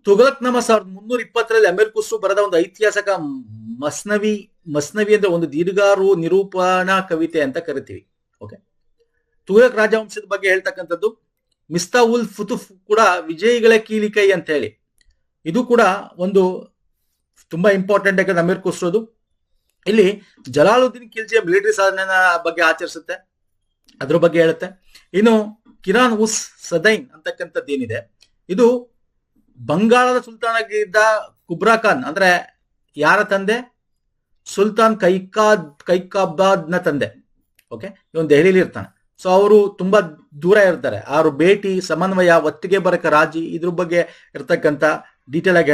Speaker 1: ತುಗಲಕ್ ನಮ್ಮ ಸಾವಿರದ ಮುನ್ನೂರ ಇಪ್ಪತ್ತರಲ್ಲಿ ಅಮೀರ್ ಕುಸ್ಸು ಬರೆದ ಒಂದು ಐತಿಹಾಸಿಕ ಮಸ್ನವಿ ಮಸ್ನವಿ ಅಂದ್ರೆ ಒಂದು ದೀರ್ಘಾರು ನಿರೂಪಣಾ ಕವಿತೆ ಅಂತ ಕರಿತೀವಿ. ಓಕೆ ತುಗಲಕ್ ರಾಜವಂಶದ ಬಗ್ಗೆ ಹೇಳ್ತಕ್ಕಂಥದ್ದು ಮಿಸ್ತಾ ಉಲ್ ಫುತುಫ್ ಕೂಡ ವಿಜಯಿಗಳ ಕೀಲಿಕೈ ಅಂತ ಹೇಳಿ. ಇದು ಕೂಡ ಒಂದು ತುಂಬಾ ಇಂಪಾರ್ಟೆಂಟ್ ಯಾಕಂದ್ರೆ ಅಮೀರ್ ಕುಸ್ರೋದು ಇಲ್ಲಿ ಜಲಾಲುದ್ದೀನ್ ಖಿಲ್ಜಿಯ ಮಿಲಿಟರಿ ಸಾಧನೆಯ ಬಗ್ಗೆ ಆಚರಿಸುತ್ತೆ. ಅದ್ರ ಬಗ್ಗೆ ಹೇಳುತ್ತೆ. ಇನ್ನು ಕಿರಾನ್ ಉಸ್ ಸದೈನ್ ಅಂತಕ್ಕಂಥದ್ದು ಏನಿದೆ? ಇದು ಬಂಗಾಳದ ಸುಲ್ತಾನಾಗಿದ್ದ ಕುಬ್ರಾ ಖಾನ್, ಅಂದ್ರೆ ಯಾರ ತಂದೆ? ಸುಲ್ತಾನ್ ಕೈಕಾದ್, ಕೈಕಾಬಾದ್ನ ತಂದೆ. ಓಕೆ ಇವನು ದೆಹಲಿಲಿ ಇರ್ತಾನೆ. ಸೊ ಅವರು ತುಂಬಾ ದೂರ ಇರ್ತಾರೆ. ಅವರು ಭೇಟಿ, ಸಮನ್ವಯ, ಒತ್ತಿಗೆ ಬರಕ ರಾಜಿ, ಇದ್ರ ಬಗ್ಗೆ ಇರ್ತಕ್ಕಂಥ ಡೀಟೇಲ್ ಆಗಿ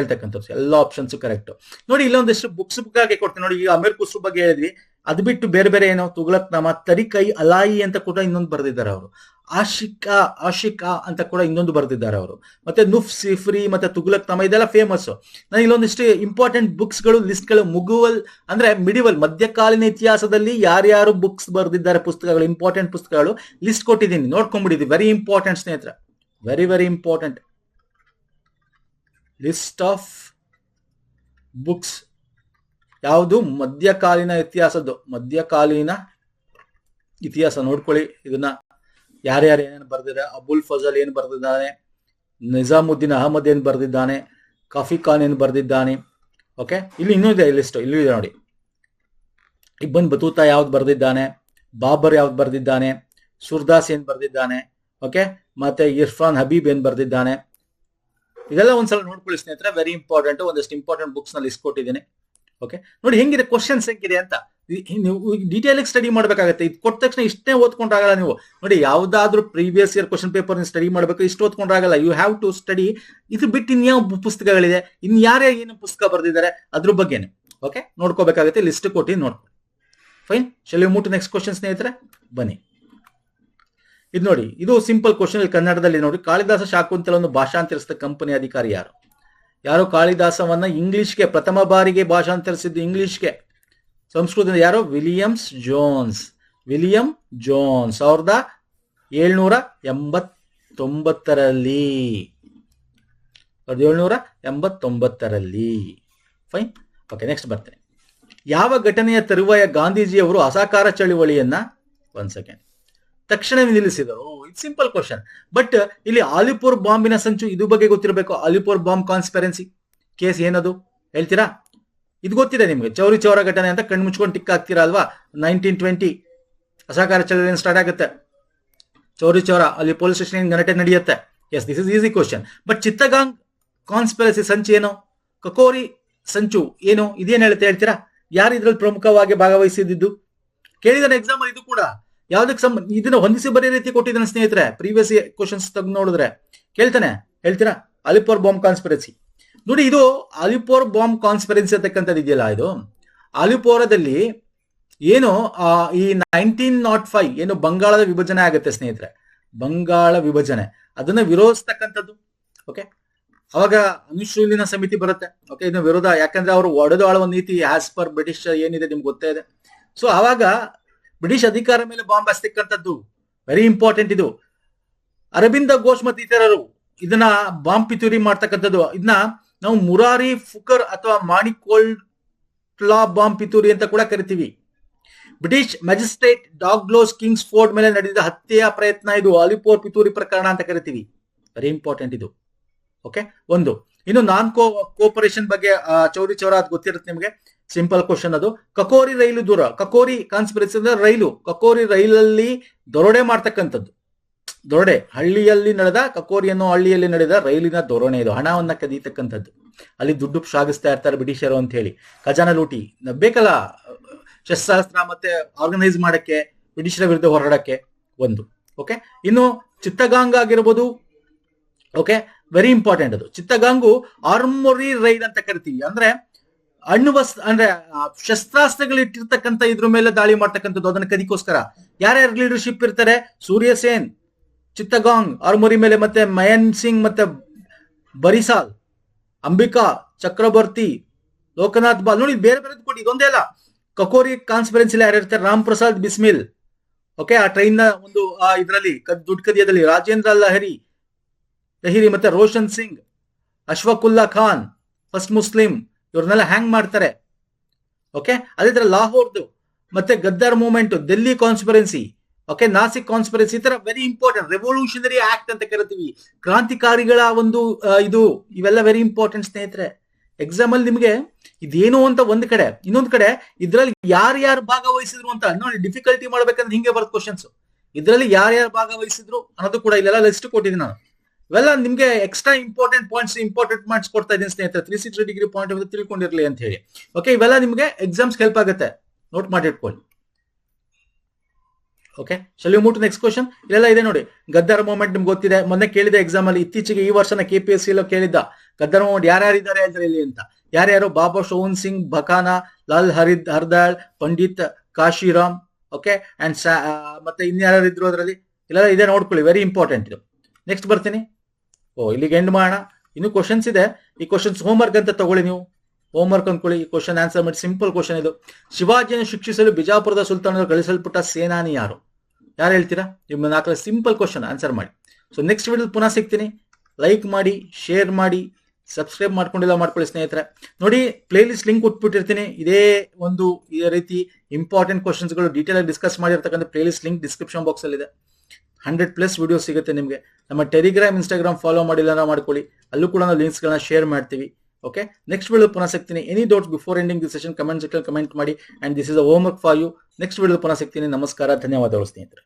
Speaker 1: ಎಲ್ಲ ಆಪ್ಷನ್ಸ್ ಕರೆಕ್ಟ್ ನೋಡಿ ಇಲ್ಲೊಂದಿಷ್ಟು ಬುಕ್ಸ್ ಬುಕ್ ಆಗಿ ಕೊಡ್ತೀನಿ. ನೋಡಿ ಈಗ ಅಮೀರ್ ಕುಸು ಬಗ್ಗೆ ಹೇಳಿದ್ವಿ. ಅದು ಬಿಟ್ಟು ಬೇರೆ ಬೇರೆ ಏನೋ ತುಗ್ಲಕ್ ನಾಮ ತರಿಕೈ ಅಲಾಯಿ ಅಂತ ಕೂಡ ಇನ್ನೊಂದು ಬರೆದಿದ್ದಾರೆ ಅವರು. ಆಶಿಕಾ ಆಶಿಕಾ ಅಂತ ಕೂಡ ಇನ್ನೊಂದು ಬರೆದಿದ್ದಾರೆ ಅವರು. ಮತ್ತೆ ನುಫ್ ಸಿಫ್ರಿ, ಮತ್ತೆ ತುಗ್ಲಕ್ ನಮ್ಮ ಇದೆಲ್ಲ ಫೇಮಸ್ ನಾನು ಇಲ್ಲೊಂದಿಷ್ಟು ಇಂಪಾರ್ಟೆಂಟ್ ಬುಕ್ಸ್ಗಳು ಲಿಸ್ಟ್ಗಳು ಮುಗುವಲ್, ಅಂದ್ರೆ ಮಿಡಿವಲ್, ಮಧ್ಯಕಾಲೀನ ಇತಿಹಾಸದಲ್ಲಿ ಯಾರ್ಯಾರು ಬುಕ್ಸ್ ಬರೆದಿದ್ದಾರೆ, ಪುಸ್ತಕಗಳು ಇಂಪಾರ್ಟೆಂಟ್ ಪುಸ್ತಕಗಳು ಲಿಸ್ಟ್ ಕೊಟ್ಟಿದ್ದೀನಿ. ನೋಡ್ಕೊಂಡ್ಬಿಟ್ಟಿದ್ವಿ ವೆರಿ ಇಂಪಾರ್ಟೆಂಟ್ ಸ್ನೇಹಿತರೆ. Very very important list of books ಯಾವುದು? ಮಧ್ಯಕಾಲೀನ ಇತಿಹಾಸದ್ದು. ಮಧ್ಯಕಾಲೀನ ಇತಿಹಾಸ ನೋಡ್ಕೊಳ್ಳಿ. ಇದನ್ನ ಯಾರ್ಯಾರು ಏನೇನು ಬರೆದಿದ್ದಾರೆ ಅಬುಲ್ ಫಜಲ್ ಏನು ಬರೆದಿದ್ದಾನೆ? ನಿಜಾಮುದ್ದೀನ್ ಅಹಮದ್ ಏನು ಬರೆದಿದ್ದಾನೆ? ಕಾಫಿ ಖಾನ್ ಏನು ಬರೆದಿದ್ದಾನೆ? ಓಕೆ? ಇಲ್ಲಿ ಇನ್ನೂ ಇದೆ ಲಿಸ್ಟ್. ಇಲ್ಲೂ ಇದೆ ನೋಡಿ. ಇಬ್ಬನ್ ಬತೂತಾ ಯಾವ್ದು ಬರೆದಿದ್ದಾನೆ? ಬಾಬರ್ ಯಾವ್ದು ಬರೆದಿದ್ದಾನೆ? ಸುರ್ದಾಸ್ ಏನು ಬರೆದಿದ್ದಾನೆ? ಓಕೆ? ಮತ್ತೆ ಇರ್ಫಾನ್ ಹಬೀಬ್ ಏನು ಬರೆದಿದ್ದಾನೆ? ಇದೆಲ್ಲ ಒಂದ್ಸಲ ನೋಡ್ಕೊಳ್ಳಿ ಸ್ನೇಹಿತರೆ ವೆರಿ ಇಂಪಾರ್ಟೆಂಟ್ ಒಂದಷ್ಟು ಇಂಪಾರ್ಟೆಂಟ್ ಬುಕ್ಸ್ನಲ್ಲಿ ಇಸ್ಕೊಟ್ಟಿದ್ದೀನಿ ಓಕೆ ನೋಡಿ ಹೆಂಗಿದೆ ಕ್ವಶನ್ಸ್ ಹೆಂಗಿದೆ ಅಂತ. ನೀವು ಡೀಟೇಲ್ ಸ್ಟಡಿ ಮಾಡ್ಬೇಕಾಗತ್ತೆ. ಇದು ಕೊಟ್ಟ ತಕ್ಷಣ ಇಷ್ಟೇ ಓದ್ಕೊಂಡಾಗಲ್ಲ ನೀವು. ನೋಡಿ, ಯಾವ್ದಾದ್ರು previous year question paper study ಮಾಡ್ಬೇಕು, ಇಷ್ಟು ಓದ್ಕೊಂಡಾಗಲ್ಲ ಯು ಹ್ಯಾವ್ ಟು ಸ್ಟಡಿ ಇದು ಬಿಟ್ಟು ಇನ್ಯಾವ ಪುಸ್ತಕಗಳಿದೆ? ಇನ್ ಯಾರೇ ಏನು ಪುಸ್ತಕ ಬರೆದಿದ್ದಾರೆ? ಅದ್ರ ಬಗ್ಗೆನೆ. ಓಕೆ ನೋಡ್ಕೋಬೇಕಾಗುತ್ತೆ ಲಿಸ್ಟ್ ಕೊಟ್ಟು ನೋಡ್ಕೊಳ್ಳಿ. Fine shall move next question ಸ್ನೇಹಿತರೆ? ಬನ್ನಿ. ಇದು ನೋಡಿ, ಇದು ಸಿಂಪಲ್ ಕ್ವಶನ್ ಇಲ್ಲಿ ಕನ್ನಡದಲ್ಲಿ ನೋಡಿ, ಕಾಳಿದಾಸ ಶಾಕುಂತಲವನ್ನು ಭಾಷಾಂತರಿಸಿದ ಕಂಪನಿ ಅಧಿಕಾರಿ ಯಾರು? ಯಾರು ಕಾಳಿದಾಸವನ್ನ ಇಂಗ್ಲಿಷ್ಗೆ ಪ್ರಥಮ ಬಾರಿಗೆ ಭಾಷಾಂತರಿಸಿದ್ದು ಇಂಗ್ಲಿಷ್ಗೆ ಸಂಸ್ಕೃತದಿಂದ ಯಾರು? ವಿಲಿಯಮ್ಸ್ ಜೋನ್ಸ್ ವಿಲಿಯಂ ಜೋನ್ಸ್ ಸಾವಿರದ ಏಳ್ನೂರ ಎಂಬತ್ ಎಂಬತ್ತೊಂಬತ್ತರಲ್ಲಿ ಏಳ್ನೂರ ಎಂಬತ್ತೊಂಬತ್ತರಲ್ಲಿ. ಫೈನ್ ಓಕೆ ನೆಕ್ಸ್ಟ್ ಬರ್ತೇನೆ. ಯಾವ ಘಟನೆಯ ತರುವಾಯ ಗಾಂಧೀಜಿಯವರು ಅಸಹಕಾರ ಚಳುವಳಿಯನ್ನ ಒಂದ್ ಸೆಕೆಂಡ್ ತಕ್ಷಣವೇ ನಿಲ್ಲಿಸಿದರು ಇಟ್ ಸಿಂಪಲ್ ಕ್ವಶನ್ ಬಟ್ ಇಲ್ಲಿ ಆಲಿಪುರ್ ಬಾಂಬಿನ ಸಂಚು ಇದು ಬಗ್ಗೆ ಗೊತ್ತಿರಬೇಕು? ಆಲಿಪುರ್ ಬಾಂಬ್ ಕಾನ್ಸ್ಪೆರೆನ್ಸಿ ಕೇಸ್ ಏನದು? ಹೇಳ್ತೀರಾ? ಇದು ಗೊತ್ತಿದೆ ನಿಮಗೆ. ಚೌರಿ ಚೌರ ಘಟನೆ ಅಂತ ಕಣ್ಣು ಮುಚ್ಕೊಂಡು ಟಿಕ್ ಹಾಕ್ತೀರಾ ಅಲ್ವಾ? ನೈನ್ಟೀನ್ ಟ್ವೆಂಟಿ ಅಸಹಕಾರ ಚಳವಳಿ ಸ್ಟಾರ್ಟ್ ಆಗುತ್ತೆ. ಚೌರಿ ಚೌರ ಅಲ್ಲಿ ಪೊಲೀಸ್ ಸ್ಟೇಷನ್ ಗಣಟೆ ನಡೆಯುತ್ತೆ. Yes this is easy question but Chittagong conspiracy ಸಂಚು ಏನು? ಕಕೋರಿ ಸಂಚು ಏನು? ಇದೇನು ಹೇಳುತ್ತೆ ಹೇಳ್ತೀರಾ? ಯಾರು ಇದ್ರಲ್ಲಿ ಪ್ರಮುಖವಾಗಿ ಭಾಗವಹಿಸಿದ್ದು? ಕೇಳಿದಾನೆ ಎಕ್ಸಾಮ್ ಇದು ಕೂಡ. ಯಾವ್ದಕ್ಕೆ ಸಂಬಂಧ ಇದನ್ನ ಹೊಂದಿಸಿ ಬರೀ ರೀತಿ ಕೊಟ್ಟಿದ್ದಾನೆ ಸ್ನೇಹಿತರೆ ಪ್ರೀವಿಯಸ್ ಕ್ವಶನ್ಸ್ ತಗ್ ನೋಡಿದ್ರೆ. ಕೇಳ್ತಾನೆ, ಹೇಳ್ತೀರಾ? ಅಲಿಪೋರ್ ಬಾಂಬ್ ಕಾನ್ಸ್ಪಿರೆನ್ಸಿ ನೋಡಿ, ಇದು ಅಲಿಪೋರ್ ಬಾಂಬ್ ಕಾನ್ಸ್ಪಿರೆನ್ಸಿ ಅಂತಕ್ಕಂಥದ್ದು ಇದೆಯಲ್ಲ ಇದು? ಅಲಿಪೋರದಲ್ಲಿ ಏನು ಈ ನೈನ್ಟೀನ್ ನಾಟ್ ಫೈವ್ ಏನು ಬಂಗಾಳದ ವಿಭಜನೆ ಆಗುತ್ತೆ ಸ್ನೇಹಿತರೆ. ಬಂಗಾಳ ವಿಭಜನೆ. ಅದನ್ನ ವಿರೋಧಿಸ್ತಕ್ಕಂಥದ್ದು ಓಕೆ ಅವಾಗ ಅನುಶೂಲಿನ ಸಮಿತಿ ಬರುತ್ತೆ ಓಕೆ ಇದನ್ನ ವಿರೋಧ, ಯಾಕಂದ್ರೆ ಅವರು ಒಡೆದು ಆಳುವ ನೀತಿ ಆಸ್ ಪರ್ ಬ್ರಿಟಿಷ್ ಏನಿದೆ ನಿಮ್ಗೆ ಗೊತ್ತೇ ಇದೆ. ಸೊ ಅವಾಗ ಬ್ರಿಟಿಷ್ ಅಧಿಕಾರ ಮೇಲೆ ಬಾಂಬ್ ಹಸ್ತಕ್ಕಂಥದ್ದು ವೆರಿ ಇಂಪಾರ್ಟೆಂಟ್ ಇದು. ಅರವಿಂದ ಘೋಷ್ ಮತ್ತು ಇತರರು ಇದನ್ನ ಬಾಂಬ್ ಪಿತೂರಿ ಮಾಡ್ತಕ್ಕಂಥದ್ದು. ಇದನ್ನ ನಾವು ಮುರಾರಿ, ಫುಕರ್ ಅಥವಾ ಮಾಣಿಕೋಲ್ಡ್ ಪ್ಲಾ ಬಾಂಬ್ ಪಿತೂರಿ ಅಂತ ಕೂಡ ಕರಿತೀವಿ. British magistrate Douglas Kingsford ಮೇಲೆ ನಡೆದ ಹತ್ಯೆಯ ಪ್ರಯತ್ನ ಇದು ಅಲಿಪೋರ್ ಪಿತೂರಿ ಪ್ರಕರಣ ಅಂತ ಕರಿತೀವಿ. ವೆರಿ ಇಂಪಾರ್ಟೆಂಟ್ ಇದು. ಓಕೆ ಒಂದು. ಇನ್ನು ನಾನ್ ಕೋ, ಕೋಪರೇಷನ್ ಬಗ್ಗೆ ಚೌರಿ ಚೌರ ಅದು ಗೊತ್ತಿರುತ್ತೆ ನಿಮಗೆ? ಸಿಂಪಲ್ ಕ್ವಶನ್ ಅದು. ಕಕೋರಿ ರೈಲು ದೂರ. ಕಕೋರಿ ಕಾನ್ಸ್ಪಿರಸಿ ಅಂದ್ರೆ ರೈಲು. ಕಕೋರಿ ರೈಲಲ್ಲಿ ದೊರಡೆ ಮಾಡ್ತಕ್ಕಂಥದ್ದು. ದೊರಡೆ. ಹಳ್ಳಿಯಲ್ಲಿ ನಡೆದ ಕಕೋರಿ ಅನ್ನೋ ಹಳ್ಳಿಯಲ್ಲಿ ನಡೆದ ರೈಲಿನ ದೊರಣೆ ಇದು. ಹಣವನ್ನ ಕದೀತಕ್ಕಂಥದ್ದು. ಅಲ್ಲಿ ದುಡ್ಡು ಸಾಗಿಸ್ತಾ ಇರ್ತಾರೆ ಬ್ರಿಟಿಷರು ಅಂತ ಹೇಳಿ. ಖಜಾನ ಲೂಟಿ. ಬೇಕಲ್ಲ? ಶಸ್ತ್ರಾಸ್ತ್ರ ಮತ್ತೆ ಆರ್ಗನೈಸ್ ಮಾಡಕ್ಕೆ, ಬ್ರಿಟಿಷರ ವಿರುದ್ಧ ಹೋರಾಡಕ್ಕೆ ಒಂದು. ಓಕೆ ಇನ್ನು ಚಿತ್ತಗಾಂಗ್ ಆಗಿರ್ಬೋದು. ಓಕೆ ವೆರಿ ಇಂಪಾರ್ಟೆಂಟ್ ಅದು. ಚಿತ್ತಗಾಂಗು ಆರ್ಮೊರಿ ರೈಲ್ ಅಂತ ಕರಿತೀವಿ. ಅಂದ್ರೆ ಹಣ್ಣು ವಸ್ ಅಂದ್ರೆ ಶಸ್ತ್ರಾಸ್ತ್ರಗಳು ಇಟ್ಟಿರ್ತಕ್ಕಂಥ ಇದ್ರ ಮೇಲೆ ದಾಳಿ ಮಾಡ್ತಕ್ಕಂಥದ್ದು ಅದನ್ನ ಕದಿಕೋಸ್ಕರ. ಯಾರ್ಯಾರು ಲೀಡರ್ಶಿಪ್ ಇರ್ತಾರೆ? ಸೂರ್ಯ ಸೇನ್, ಚಿತ್ತಗಾಂಗ್ ಆರ್ಮೋರಿ ಮೇಲೆ ಮತ್ತೆ ಮಯನ್ ಸಿಂಗ್ ಮತ್ತೆ ಬರಿಸಾಲ್, ಅಂಬಿಕಾ, ಚಕ್ರವರ್ತಿ, ಲೋಕನಾಥ್ ಬಾಲ್. ನೋಡಿ, ಬೇರೆ ಬೇರೆ ಕೊಡಿ, ಇದೊಂದೇ ಅಲ್ಲ. ಕಕೋರಿ ಕಾನ್ಸ್ಪರೆನ್ಸಿ ಯಾರು ಇರ್ತಾರೆ? ರಾಮ್ ಪ್ರಸಾದ್ ಬಿಸ್ಮಿಲ್. ಓಕೆ ಆ ಟ್ರೈನ್ನ ಒಂದು ಇದರಲ್ಲಿ ದುಡ್ಡು ಕದಿಯದಲ್ಲಿ ರಾಜೇಂದ್ರ ಲಹರಿ ಲಹಿರಿ ಮತ್ತೆ ರೋಷನ್ ಸಿಂಗ್, ಅಶ್ವಕುಲ್ಲಾ ಖಾನ್, ಫಸ್ಟ್ ಮುಸ್ಲಿಂ ಇವ್ರನ್ನೆಲ್ಲ ಹ್ಯಾಂಗ್ ಮಾಡ್ತಾರೆ. ಓಕೆ ಅದೇ ತರ ಲಾಹೋರ್ದು, ಮತ್ತೆ Ghadar movement Delhi conspiracy okay Nasik conspiracy ಈ ತರ ವೆರಿ ಇಂಪಾರ್ಟೆಂಟ್ ರೆವಲ್ಯೂಷನರಿ ಆಕ್ಟ್ ಅಂತ ಕರಿತೀವಿ. ಕ್ರಾಂತಿಕಾರಿಗಳ ಒಂದು ಇದು, ಇವೆಲ್ಲ ವೆರಿ ಇಂಪಾರ್ಟೆಂಟ್ ಸ್ನೇಹಿತರೆ. ಎಕ್ಸಾಮ್ ಅಲ್ಲಿ ನಿಮಗೆ ಇದೇನು ಅಂತ ಒಂದ್ ಕಡೆ, ಇನ್ನೊಂದ್ ಕಡೆ, ಇದ್ರಲ್ಲಿ ಯಾರು ಭಾಗವಹಿಸಿದ್ರು ಅಂತ, ನೋಡಿ ಡಿಫಿಕಲ್ಟಿ ಮಾಡ್ಬೇಕಂದ್ರೆ ಹಿಂಗೆ ಬರುತ್ತೆ ಕ್ವಶನ್ಸ್ ಇದ್ರಲ್ಲಿ ಯಾರ್ಯಾರು ಭಾಗವಹಿಸಿದ್ರು ಅನ್ನೋದು ಕೂಡ ಇಲ್ಲೆಲ್ಲ ಲಿಸ್ಟ್ ಕೊಟ್ಟಿದ್ದೀನಿ ನಾನು. ಇವೆಲ್ಲ ನಿಮ್ಗೆ extra important points important points ಕೊಡ್ತಾ ಇದ್ದೀನಿ ಸ್ನೇಹಿತರೆ. ತ್ರೀ ಸಿಕ್ಸ್ಟಿ ಡಿಗ್ರಿ ಪಾಯಿಂಟ್ ಅಂತ ತಿಳ್ಕೊಂಡಿರ್ಲಿ ಅಂತ ಹೇಳಿ. ಓಕೆ ಇವೆಲ್ಲ ನಿಮ್ಗೆ ಎಕ್ಸಾಮ್ಸ್ ಹೆಲ್ಪ್ ಆಗುತ್ತೆ. ನೋಟ್ ಮಾಡಿ ಇಟ್ಕೊಳ್ಳಿ okay shall move next question ಇಲ್ಲೆಲ್ಲ ಇದೆ ನೋಡಿ. ಗದ್ದರ್ ಮೂಮೆಂಟ್ ನಿಮ್ಗೆ ಗೊತ್ತಿದೆ. ಮೊನ್ನೆ ಕೇಳಿದೆ ಎಕ್ಸಾಮ್ ಅಲ್ಲಿ. ಇತ್ತೀಚೆಗೆ ಈ ವರ್ಷನ ಕೆ ಪಿ ಎಸ್ ಸಿ ಕೇಳಿದ್ದ. ಗದ್ದರ್ ಮೂಮೆಂಟ್ ಯಾರ್ಯಾರು ಇದ್ದಾರೆ ಇಲ್ಲಿ ಅಂತ. ಯಾರ್ಯಾರು? ಬಾಬಾ ಶೋನ್ ಸಿಂಗ್ ಬಖಾನಾ ಲಾಲ್ ಹರಿದ್ ಹರ್ದಾಳ್, ಪಂಡಿತ್ ಕಾಶಿರಾಮ್. ಓಕೆ ಅಂಡ್ ಮತ್ತೆ ಇನ್ಯಾರು ಇದ್ರು ಅದರಲ್ಲಿ? ಇಲ್ಲೆಲ್ಲ ಇದೆ ನೋಡ್ಕೊಳ್ಳಿ. ವೆರಿ ಇಂಪಾರ್ಟೆಂಟ್ ಇದು. ನೆಕ್ಸ್ಟ್ ಬರ್ತೀನಿ. ಓ, ಇಲ್ಲಿಗೆ ಎಂಡ್ ಮಾಡೋಣ. ಇನ್ನು ಕ್ವಶನ್ಸ್ ಇದೆ. ಈ ಕ್ವಶನ್ಸ್ ಹೋಮ್ವರ್ಕ್ ಅಂತ ತಗೊಳ್ಳಿ ನೀವು. ಹೋಮ್ವರ್ಕ್ ಅಂದ್ಕೊಳ್ಳಿ ಈ ಕ್ವಶನ್ ಆನ್ಸರ್ ಮಾಡಿ. ಸಿಂಪಲ್ ಕ್ವಶನ್ ಇದು. ಶಿವಾಜಿಯನ್ನು ಶಿಕ್ಷಿಸಲು ಬಿಜಾಪುರದ ಸುಲ್ತಾನರು ಕಳಿಸಲ್ಪಟ್ಟ ಸೇನಾನಿ ಯಾರು? ಯಾರು ಹೇಳ್ತೀರಾ? ನಿಮ್ಮ ನಾಲ್ಕರಲ್ಲಿ ಸಿಂಪಲ್ ಕ್ವಶನ್ ಆನ್ಸರ್ ಮಾಡಿ. ಸೊ ನೆಕ್ಸ್ಟ್ ವಿಡಿಯೋ ಪುನಃ ಸಿಗ್ತೀನಿ. ಲೈಕ್ ಮಾಡಿ ಶೇರ್ ಮಾಡಿ ಸಬ್ಸ್ಕ್ರೈಬ್ ಮಾಡ್ಕೊಂಡಿಲ್ಲ ಮಾಡ್ಕೊಳ್ಳಿ ಸ್ನೇಹಿತರೆ. ನೋಡಿ ಪ್ಲೇಲಿಸ್ಟ್ ಲಿಂಕ್ ಕೊಟ್ಬಿಟ್ಟಿರ್ತೀನಿ ಇದೇ ಒಂದು ಇದೇ ರೀತಿ ಇಂಪಾರ್ಟೆಂಟ್ ಕ್ವಶನ್ಸ್ಗಳು ಡೀಟೇಲ್ ಆಗಿ ಡಿಸ್ಕಸ್ ಮಾಡಿರ್ತಕ್ಕಂಥ ಪ್ಲೇ ಲಿಸ್ಟ್ ಲಿಂಕ್ ಡಿಸ್ಕ್ರಿಪ್ಷನ್ ಬಾಕ್ಸಲ್ಲಿದೆ ಹಂಡ್ರೆಡ್ ಪ್ಲಸ್ ವಿಡಿಯೋ ಸಿಗುತ್ತೆ ನಿಮಗೆ. ನಮ್ಮ ಟೆಲಿಗ್ರಾಮ್ ಇನ್ಸ್ಟಾಗ್ರಾಮ್ ಫಾಲೋ ಮಾಡಿಲ್ಲ ಅಂದ್ರೆ ಮಾಡ್ಕೊಳ್ಳಿ. ಅಲ್ಲೂ ಕೂಡ ನಾವು ಲಿಂಕ್ಸ್ಗಳನ್ನ ಶೇರ್ ಮಾಡ್ತೀವಿ. ಓಕೆ ನೆಕ್ಸ್ಟ್ ವಿಡಿಯೋ ಪುನಃ ಸಿಗ್ತೀನಿ. Any doubts before ending the session comment section comment ಮಾಡಿ. And this is a homework for you next video ಪುನಃ ಸಿಗ್ತೀನಿ. ನಮಸ್ಕಾರ. ಧನ್ಯವಾದಗಳು ಸ್ನೇಹಿತರೆ.